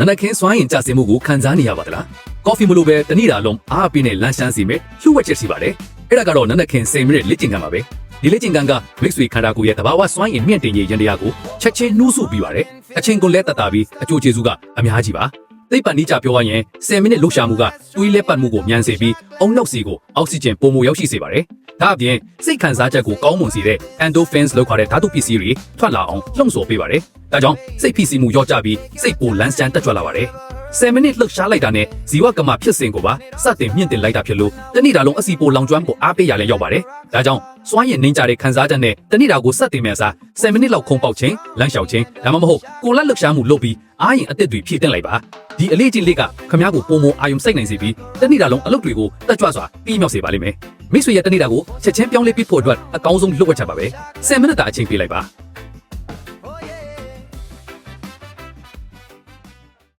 နနခင်းစွမ်းရင်ကြဆင်မှုကိုခံစားနေရပါသလားကော်ဖီမလိုပဲတနေ့တာလုံးအားအပင်းနဲ့လန်းရှမ်းစီမဲ့လှုပ်ဝက်ချက်စီပါတယ်အဲ့ဒါကတော့နနခင်း10မိနစ်လေ့ကျင့်ခန်းပါပဲဒီလေ့ကျင့်ခန်းကမိတ်ဆွေခန္ဓာကိုယ်ရဲ့တဘာဝစွမ်းရင်မြင့်တင်ရေးရန်တရားကိုချက်ချင်းနှိုးဆုပြီးပါတယ်အချင်းကိုလက်တတာပြီးအကျိုးကျေးဇူးကအများကြီးပါသိပ္ပံနိကြပြောရရင်10မိနစ်လှုပ်ရှားမှုကတွေးလက်ပတ်မှုကိုမြန်စေပြီးအုံနောက်စီကိုအောက်ဆီဂျင်ပုံမရောက်ရှိစေပါတယ် ဒါအပြင်စိတ်ခံစားချက်ကိုကောင်းမွန်စေတဲ့ endorphins လောက်ခေါ်တဲ့ဓာတုပစ္စည်းတွေထွက်လာအောင်လှုံ့ဆော်ပေးပါတယ်ဒါကြောင့်စိတ်ဖိစီးမှုရော့ကျပြီးစိတ်ကိုလန်းဆန်းတက်ကြွလာပါတယ်10မိနစ်လှုပ်ရှားလိုက်တာနဲ့ဇီဝကမ္မဖြစ်စဉ်ကိုပါစတင်မြင့်တင်လိုက်တာဖြစ်လို့တနေ့တာလုံးအစီပိုလောင်ကျွမ်းကိုအားပေးရလဲရောက်ပါတယ်။ဒါကြောင့်စွမ်းရည်နှင်းကြတဲ့ခံစားချက်နဲ့တနေ့တာကိုစတင်မြန်စား10မိနစ်လောက်ခုံပေါက်ခြင်းလမ်းလျှောက်ခြင်းဒါမှမဟုတ်ကိုလက်လှုပ်ရှားမှုလုပ်ပြီးအားရင်အသက်တွေဖြည့်တင်လိုက်ပါ။ဒီအလေးချင်းလေးကခမားကိုပုံမအာယုံစိတ်နိုင်စေပြီးတနေ့တာလုံးအလုပ်တွေကိုတက်ကြွစွာပြီးမြောက်စေပါလိမ့်မယ်။ မိတ်ဆွေရဲ့တနေ့တာကိုချက်ချင်းပြောင်းလဲပြီးဖို့အတွက်အကောင်းဆုံးလှုပ်ဝက်ချက်ပါပဲ။10မိနစ်တာအချိန်ပေးလိုက်ပါ။